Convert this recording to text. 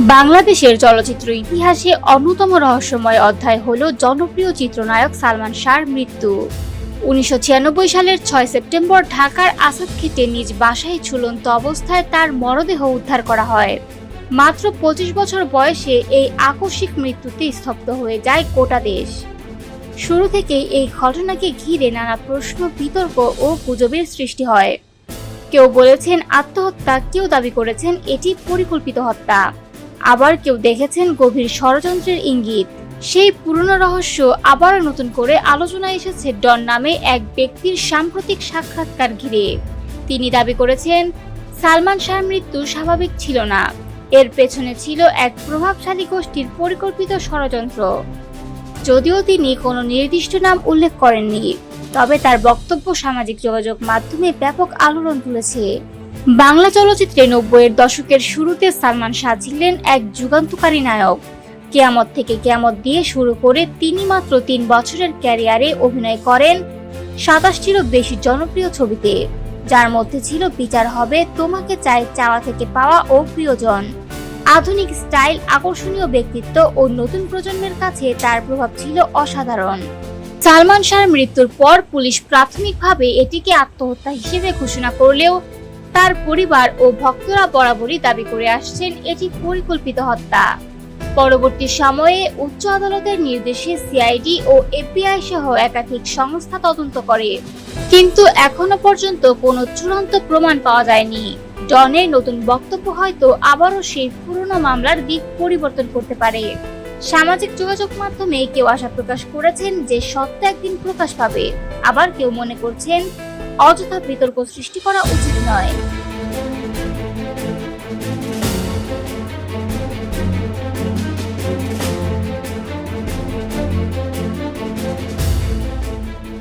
বাংলাদেশের চলচ্চিত্র ইতিহাসে অন্যতম রহস্যময় অধ্যায় হল জনপ্রিয় চিত্রনায়ক সালমান শাহর মৃত্যু। উনিশশো ছিয়ানব্বই সালের ছয় সেপ্টেম্বর ঢাকার আসাদক্ষেতে নিজ বাসায় ঝুলন্ত অবস্থায় তার মরদেহ উদ্ধার করা হয়। মাত্র পঁচিশ বছর বয়সে এই আকস্মিক মৃত্যুতে স্তব্ধ হয়ে যায় গোটা দেশ। শুরু থেকেই এই ঘটনাকে ঘিরে নানা প্রশ্ন, বিতর্ক ও গুজবের সৃষ্টি হয়। কেউ বলেছেন আত্মহত্যা, কেউ দাবি করেছেন এটি পরিকল্পিত হত্যা। আবার কেউ দেখেছেন গভীর ষড়যন্ত্রের ইঙ্গিত? সেই পুরনো রহস্য আবারও নতুন করে আলোচনায় এসেছে ডন নামে এক ব্যক্তির সাম্প্রতিক সাক্ষাৎকার ঘিরে। তিনি দাবি করেছেন, সালমান শাহর মৃত্যু স্বাভাবিক ছিল না। এর পেছনে ছিল এক প্রভাবশালী গোষ্ঠীর পরিকল্পিত ষড়যন্ত্র। যদিও তিনি কোনো নির্দিষ্ট নাম উল্লেখ করেননি, তবে তার বক্তব্য সামাজিক যোগাযোগ মাধ্যমে ব্যাপক আলোড়ন তুলেছে। বাংলা চলচ্চিত্রে নব্বইয়ের দশকের শুরুতে সালমান শাহ ছিলেন এক যুগান্তকারী নায়ক। কেয়ামত থেকে কেয়ামত দিয়ে শুরু করে তিনি মাত্র তিন বছরের ক্যারিয়ারে অভিনয় করেন সাতাশটিরও বেশি জনপ্রিয় ছবিতে। যার মধ্যে ছিল বিচার হবে, তোমাকে চাই চাওয়া থেকে পাওয়া ও প্রিয়জন। আধুনিক স্টাইল, আকর্ষণীয় ব্যক্তিত্ব ও নতুন প্রজন্মের কাছে তার প্রভাব ছিল অসাধারণ। সালমান শাহর মৃত্যুর পর পুলিশ প্রাথমিকভাবে এটিকে আত্মহত্যা হিসেবে ঘোষণা করলেও তার পরিবার ও ভক্তরা বরাবরই দাবি করে আসছেন এটি পরিকল্পিত হত্যা। পরবর্তী সময়ে উচ্চ আদালতের নির্দেশে সিআইডি ও এফবিআই সহ একাধিক সংস্থা তদন্ত করে। কিন্তু এখনও পর্যন্ত কোনো চূড়ান্ত প্রমাণ পাওয়া যায়নি। ডনের নতুন বক্তব্য হয়তো আবারও সেই পুরনো মামলার দিক পরিবর্তন করতে পারে। সামাজিক যোগাযোগ মাধ্যমে কেউ আশা প্রকাশ করেছেন যে সত্য একদিন প্রকাশ পাবে। আবার কেউ মনে করছেন অযথা বিতর্ক সৃষ্টি করা উচিত নয়।